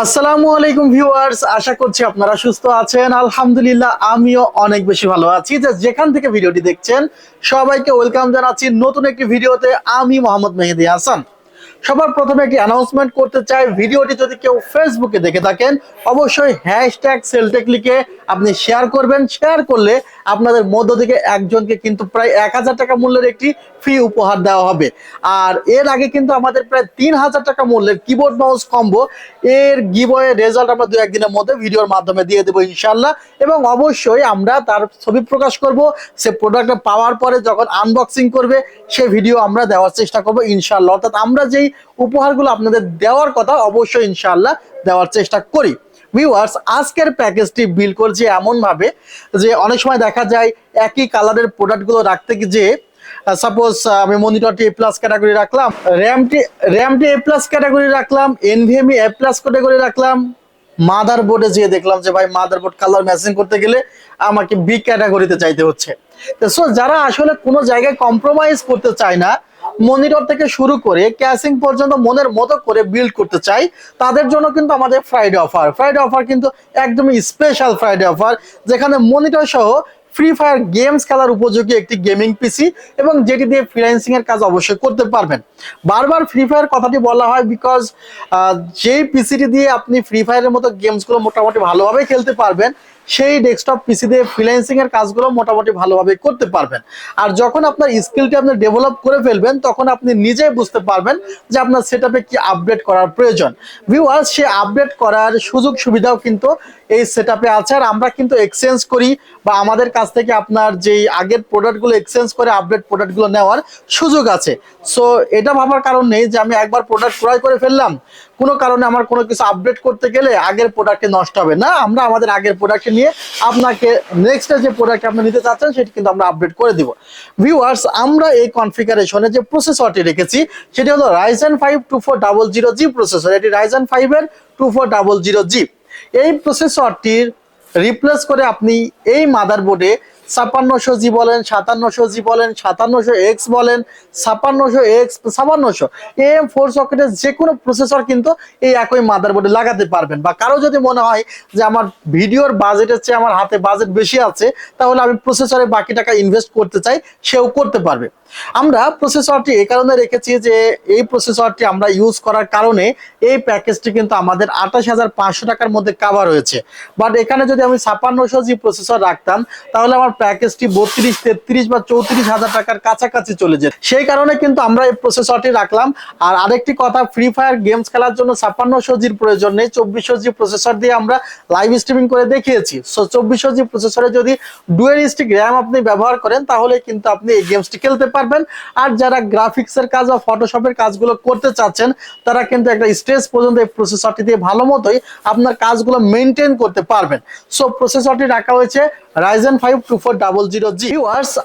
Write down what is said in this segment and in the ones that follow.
আসসালামু আলাইকুম ভিউয়ার্স, আশা করছি আপনারা সুস্থ আছেন। আলহামদুলিল্লাহ, আমিও অনেক বেশি ভালো আছি। যেখান থেকে ভিডিওটি দেখছেন, সবাইকে ওয়েলকাম জানাচ্ছি নতুন একটি ভিডিওতে। আমি মোহাম্মদ মেহেদি হাসান। সবার প্রথমে একটি অ্যানাউন্সমেন্ট করতে চাই। ভিডিওটি যদি কেউ ফেসবুকে দেখে থাকেন, অবশ্যই হ্যাশট্যাগ সেলটেক লিখে আপনি শেয়ার করবেন। শেয়ার করলে আপনাদের মধ্য থেকে একজনকে কিন্তু প্রায় এক হাজার টাকা মূল্যের একটি ফ্রি উপহার দেওয়া হবে। আর এর আগে কিন্তু আমাদের প্রায় তিন হাজার টাকা মূল্যের কিবোর্ড মাউস কম্বো এর গিবয়ের রেজাল্ট আমরা দু একদিনের মধ্যে ভিডিওর মাধ্যমে দিয়ে দেবো ইনশাল্লাহ এবং অবশ্যই আমরা তার ছবি প্রকাশ করব। সে প্রোডাক্টটা পাওয়ার পরে যখন আনবক্সিং করবে, সে ভিডিও আমরা দেওয়ার চেষ্টা করব ইনশাল্লাহ অর্থাৎ আমরা যেই উপহারগুলো আপনাদের দেওয়ার কথা অবশ্যই ইনশাল্লাহ দেওয়ার চেষ্টা করি। ভিউয়ার্স আজকের প্যাকেজটি বিল করছে এমন ভাবে যে অনেক সময় দেখা যায় একই কালারের প্রোডাক্টগুলো রাখতে গিয়ে সাপোজ আমি মনিটরটি এ প্লাস ক্যাটাগরি রাখলাম র্যামটি র্যামটি এ প্লাস ক্যাটাগরি রাখলাম N V M E A plus category রাখলাম মাদার বোর্ডে যেয়ে দেখলাম যে ভাই মাদার বোর্ড কালার ম্যাচিং করতে গেলে আমাকে বি ক্যাটাগরিতে চাইতে হচ্ছে। তো সো যারা আসলে কোনো জায়গায় কম্প্রোমাইজ করতে চায় না মনিটর থেকে শুরু করে ক্যাসিং পর্যন্ত মনের মতো করে বিল্ড করতে চাই। তাদের জন্য কিন্তু আমাদের ফ্রাইডে অফার ফ্রাইডে অফার কিন্তু একদমই স্পেশাল ফ্রাইডে অফার যেখানে মনিটর সহ ফ্রি ফায়ার গেমস খেলার উপযোগী একটি গেমিং পিসি এবং যেটি দিয়ে ফ্রিল্যান্সিং এর কাজ অবশ্যই করতে পারবেন। বারবার ফ্রি ফায়ার কথাটি বলা হয় বিকজ যেই পিসিটি দিয়ে আপনি ফ্রি ফায়ারের মতো গেমসগুলো মোটামুটি ভালোভাবে খেলতে পারবেন সেই ডেস্কটপ পিসি দিয়ে ফ্রিল্যান্সিং এর কাজগুলো মোটামুটি ভালোভাবে করতে পারবেন। আর যখন আপনার স্কিলটি আপনি ডেভেলপ করে ফেলবেন, তখন আপনি নিজেই বুঝতে পারবেন যে আপনার সেটআপে কি আপডেট করার প্রয়োজন। ভিউয়ার্স সে আপডেট করার সুযোগ সুবিধাও কিন্তু এই সেটআপে আছে। আর আমরা কিন্তু এক্সচেঞ্জ করি বা আমাদের কাছ থেকে আপনার যেই আগের প্রোডাক্টগুলো এক্সচেঞ্জ করে আপডেট প্রোডাক্টগুলো নেওয়ার সুযোগ আছে। সো এটা ভাবার কারণ নেই যে আমি একবার প্রোডাক্ট ক্রয় করে ফেললাম কোনো কারণে আমার কোনো কিছু আপডেট করতে গেলে আগের প্রোডাক্টে নষ্ট হবে। না, আমরা আমাদের আগের প্রোডাক্টে নিয়ে আপনাকে নেক্সট যে প্রোডাক্ট আপনি নিতে চাচ্ছেন, সেটি কিন্তু আমরা আপডেট করে দিব। ভিউয়ার্স আমরা এই কনফিগারেশনে যে প্রসেসরটি রেখেছি, সেটি হলো Ryzen five two four double zero G processor এটি রাইজেন ফাইভের two four double zero G এই প্রসেসরটির রিপ্লেস করে আপনি এই মাদারবোর্ডে ছাপ্পান্নশো জি বলেন, সাতান্নশো জি বলেন, সাতান্নশো এক্স বলেন, ছাপ্পান্নশো এক্স ছাপান্নশো এম ফোর সকেটের যে কোনো প্রসেসর কিন্তু এই একই মাদারবোর্ডে লাগাতে পারবেন। বা কারও যদি মনে হয় যে আমার ভিডিওর বাজেটের চেয়ে আমার হাতে বাজেট বেশি আছে, তাহলে আমি প্রসেসরে বাকি টাকা ইনভেস্ট করতে চাই, সেও করতে পারবে। আমরা প্রসেসরটি এই কারণে রেখেছি যে এই প্রসেসরটি আমরা ইউজ করার কারণে এই প্যাকেজটি কিন্তু আমাদের আঠাশ হাজার পাঁচশো টাকার মধ্যে কাভার হয়েছে। বাট এখানে যদি আমি ছাপ্পান্নশো জি প্রসেসর রাখতাম, তাহলে আমার প্যাকেজটি বত্রিশ, তেত্রিশ বা চৌত্রিশ হাজার টাকার কাছাকাছি চলে যেত। সেই কারণে কিন্তু আমরা এই প্রসেসরটি রাখলাম। আর আরেকটি কথা ফ্রি ফায়ার গেমস খেলার জন্য ছাপ্পান্নশো জির প্রয়োজন নেই। চব্বিশশো জি প্রসেসর দিয়ে আমরা লাইভ স্ট্রিমিং করে দেখিয়েছি। সো চব্বিশশো জি প্রসেসরে যদি ডুয়েল স্টিক র্যাম আপনি ব্যবহার করেন, তাহলে কিন্তু আপনি এই গেমসটি খেলতে পারবেন। আর যারা গ্রাফিক্সের কাজ বা ফটোশপের কাজগুলো করতে চাচ্ছেন, তারা কিন্তু একটা স্টেজ পর্যন্ত এই প্রসেসরটি দিয়ে ভালো মতোই আপনার কাজগুলো মেনটেন করতে পারবেন। সো প্রসেসরটি রাখা হয়েছে Ryzen five two four double zero G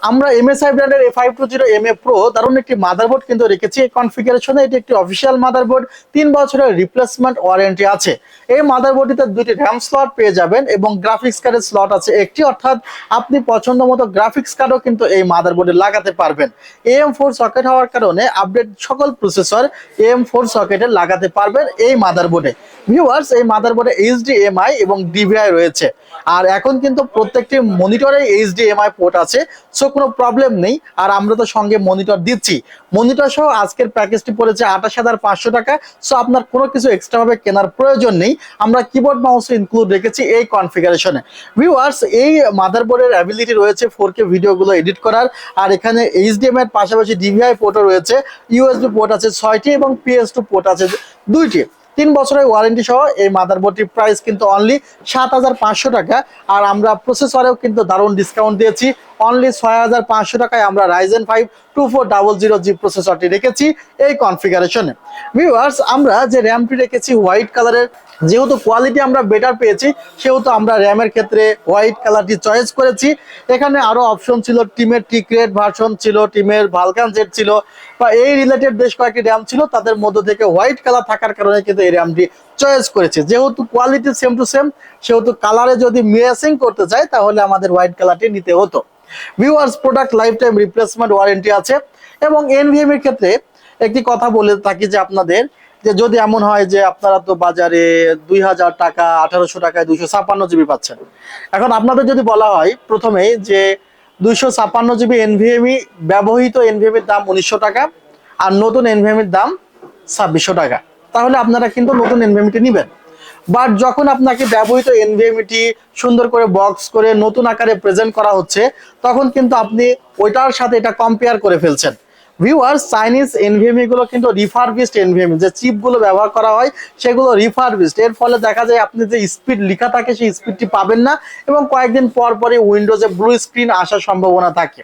আমরা এমএসআই ব্র্যান্ডের A five two zero M A pro দারুণ একটি মাদারবোর্ড কিন্তু রেখেছি। এই কনফিগারেশনে এটি একটি অফিসিয়াল মাদারবোর্ড তিন বছরের রিপ্লেসমেন্ট ওয়ারেন্টি আছে। এই মাদারবোর্ডটিতে দুইটি র্যাম স্লট পেয়ে যাবেন এবং গ্রাফিক্স কার্ডের স্লট আছে একটি। অর্থাৎ আপনি পছন্দ মতো গ্রাফিক্স কার্ডও কিন্তু এই মাদারবোর্ডে লাগাতে পারবেন। এম ফোর সকেট হওয়ার কারণে আপডেট সকল প্রসেসর এম ফোর সকেটে লাগাতে পারবেন এই মাদারবোর্ডে ভিউয়ার্স এই মাদারবোর্ডে এইচডিএমআই এবং ডিভিআই রয়েছে। আর এখন কিন্তু প্রত্যেকটি মনিটরে এইচডিএমআই পোর্ট আছে সো কোনো প্রবলেম নেই। আর আমরা তো সঙ্গে মনিটর দিচ্ছি। মনিটর সহ আজকের প্যাকেজটি পড়েছে আঠাশ হাজার পাঁচশো টাকা সো আপনার কোনো কিছু এক্সট্রা ভাবে কেনার প্রয়োজন নেই। আমরা কিবোর্ড মাউস ইনক্লুড রেখেছি এই কনফিগারেশনে ভিউয়ার্স এই মাদারবোর্ডের অ্যাবিলিটি রয়েছে ফোর কে ভিডিওগুলো এডিট করার। আর এখানে এইচডিএমআই পাশাপাশি ডিভিআই পোর্টও রয়েছে ইউএসবি পোর্ট আছে ছয়টি এবং পিএস টু পোর্ট আছে দুইটি। তিন বছরের ওয়ারেন্টি সহ এই মাদারবোর্ডটির প্রাইস কিন্তু অনলি সাত হাজার পাঁচশো টাকা, আর আমরা প্রসেসরেও কিন্তু দারুণ ডিসকাউন্ট দিয়েছি। অনলি ছয় হাজার পাঁচশো টাকায় আমরা Ryzen five two four double zero G প্রসেসরটি রেখেছি এই কনফিগারেশনে ভিউয়ার্স আমরা যে র্যামটি রেখেছি হোয়াইট কালারের যেহেতু কোয়ালিটি আমরা বেটার পেয়েছি, সেহেতু আমরা র্যামের ক্ষেত্রে হোয়াইট কালারটি চয়েস করেছি। এখানে আরও অপশন ছিল টিমের টিক্রেট ভার্সন ছিল, টিমের ভালকান জেট ছিল, বা এই রিলেটেড বেশ কয়েকটি র্যাম ছিল, তাদের মধ্য থেকে হোয়াইট কালার থাকার কারণে কিন্তু এই র্যামটি চয়েস করেছে। যেহেতু কোয়ালিটি সেম টু সেম সেহেতু কালারে যদি মিয়াসিং করতে চাই, তাহলে আমাদের হোয়াইট কালারটি নিতে হতো। Viewers product lifetime replacement warranty আছে, এবং এনভিএম এর ক্ষেত্রে একটি কথা বলে থাকি যে আপনাদের যে যদি এমন হয় যে আপনারা তো বাজারে দুই হাজার টাকা, আঠারোশো টাকায় দুইশো ছাপান্ন জিবি পাচ্ছেন। এখন আপনাদের যদি বলা হয় প্রথমেই যে দুইশো ছাপ্পান্ন জিবি এনভিএমই ব্যবহৃত এনভিএমির দাম উনিশশো টাকা আর নতুন এনভিএমির দাম ছাব্বিশশো টাকা। তাহলে আপনারা কিন্তু নতুন এনভিএমিটি নেবেন। বাট যখন আপনাকে ব্যবহৃত এনভিএমিটি সুন্দর করে বক্স করে নতুন আকারে প্রেজেন্ট করা হচ্ছে, তখন কিন্তু আপনি ওইটার সাথে এটা কম্পেয়ার করে ফেলছেন। ভিউয়ার্স চাইনিজ এনভিএমই গুলো কিন্তু রিফারবিস্ট এনভিএমই যে চিপগুলো ব্যবহার করা হয়, সেগুলো রিফারবিস্ট এর ফলে দেখা যায় আপনি যে স্পিড লেখা থাকে, সেই স্পিডটি পাবেন না এবং কয়েকদিন পর পরই উইন্ডোজে ব্লু স্ক্রিন আসার সম্ভাবনা থাকে।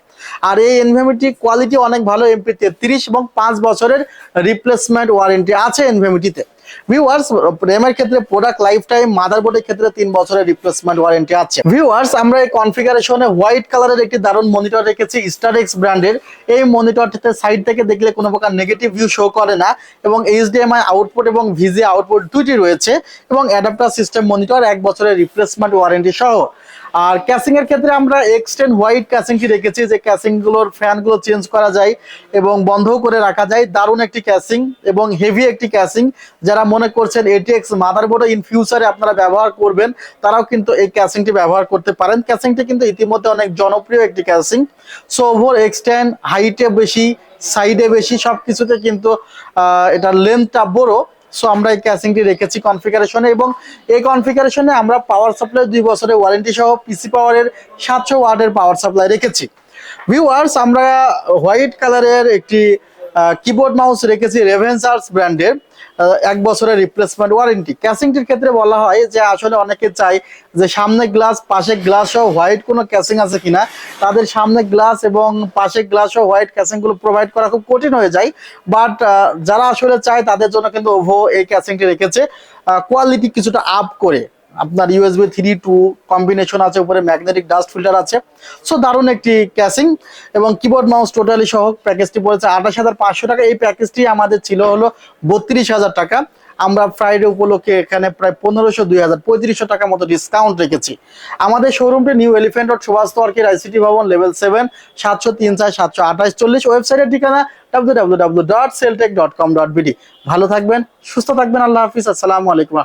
আর এই এনভিএমিটি কোয়ালিটি অনেক ভালো এমপি তেত্রিশ এবং পাঁচ বছরের রিপ্লেসমেন্ট ওয়ারেন্টি আছে এনভিএমিটিতে ভিউয়ার্স র্যামের ক্ষেত্রে প্রোডাক্ট লাইফ টাইম মাদারবোর্ডের ক্ষেত্রে তিন বছরের রিপ্লেসমেন্ট ওয়ারেন্টি আছে। ভিউয়ার্স আমরা এই কনফিগারেশনে হোয়াইট কালারের একটি দারুণ মনিটর রেখেছি স্টারএক্স ব্র্যান্ডের এই মনিটরটিতে সাইড থেকে দেখলে কোনো প্রকার নেগেটিভ ভিউ শো করে না এবং এইচডিএমআই আউটপুট এবং ভিজি আউটপুট দুইটি রয়েছে এবং অ্যাডাপ্টার সিস্টেম মনিটর এক বছরের রিপ্লেসমেন্ট ওয়ারেন্টি সহ। আর ক্যাসিং এর ক্ষেত্রে আমরা এক্সটেন্ড হোয়াইট ক্যাসিংটি রেখেছি যে ক্যাসিংগুলোর ফ্যানগুলো চেঞ্জ করা যায় এবং বন্ধও করে রাখা যায়। দারুণ একটি ক্যাসিং এবং হেভি একটি ক্যাসিং যারা মনে করছেন এটিএক্স মাদারবোর্ডে ইন ফিউচারে আপনারা ব্যবহার করবেন, তারাও কিন্তু এই ক্যাসিংটি ব্যবহার করতে পারেন। ক্যাসিংটি কিন্তু ইতিমধ্যে অনেক জনপ্রিয় একটি ক্যাসিং সো ওভার এক্সটেন্ড হাইটে বেশি সাইডে বেশি সব কিছুতে কিন্তু এটার লেন্থটা বড়। সো আমরা এই ক্যাসিংটি রেখেছি কনফিগারেশনে এবং এই কনফিগারেশনে আমরা পাওয়ার সাপ্লাই দুই বছরের ওয়ারেন্টি সহ পিসি পাওয়ারের সাতশো ওয়ার্ডের পাওয়ার সাপ্লাই রেখেছি। ভিউয়ার্স আমরা হোয়াইট কালারের একটি কিবোর্ড মাউস রেখেছি রেভেন্সার্স ব্র্যান্ডের এক বছরের রিপ্লেসমেন্ট ওয়ারেন্টি ক্যাসিংটির ক্ষেত্রে বলা হয় যে আসলে অনেকে চায় যে সামনে গ্লাস পাশে গ্লাস সহ হোয়াইট কোনো ক্যাসিং আছে কিনা। তাদের সামনে গ্লাস এবং পাশে গ্লাস সহ হোয়াইট ক্যাসিংগুলো প্রোভাইড করা খুব কঠিন হয়ে যায়। বাট যারা আসলে চায় তাদের জন্য কিন্তু ওভো এই ক্যাসিংটি রেখেছে। কোয়ালিটি কিছুটা আপ করে। আপনার ইউএসবি থ্রি টু কম্বিনেশন আছে, উপরে ম্যাগনেটিক ডাস্ট ফিল্টার আছে। সো দারুণ একটি ক্যাসিং এবং কিবোর্ড মাউস টোটালি সহ প্যাকেজটি পড়েছে। আঠাশ হাজার পাঁচশো টাকা। এই প্যাকেজটি আমাদের ছিল হলো বত্রিশ হাজার টাকা। আমরা ফ্রাইডে উপলক্ষে এখানে প্রায় পনেরোশো, দুই হাজার, পঁয়ত্রিশশো টাকার মতো ডিসকাউন্ট রেখেছি। আমাদের শোরুমটি নিউ এলিফেন্ট রোড সুভাষ তর্কের আইসিটি ভবন লেভেল সেভেন সাতশো তিন চার, সাতশো আঠাশ চল্লিশ। ওয়েবসাইটের ঠিকানা W W W dot Celltech dot com dot BD ভালো থাকবেন, সুস্থ থাকবেন। আল্লাহ হাফিজ। আসসালামু আলাইকুম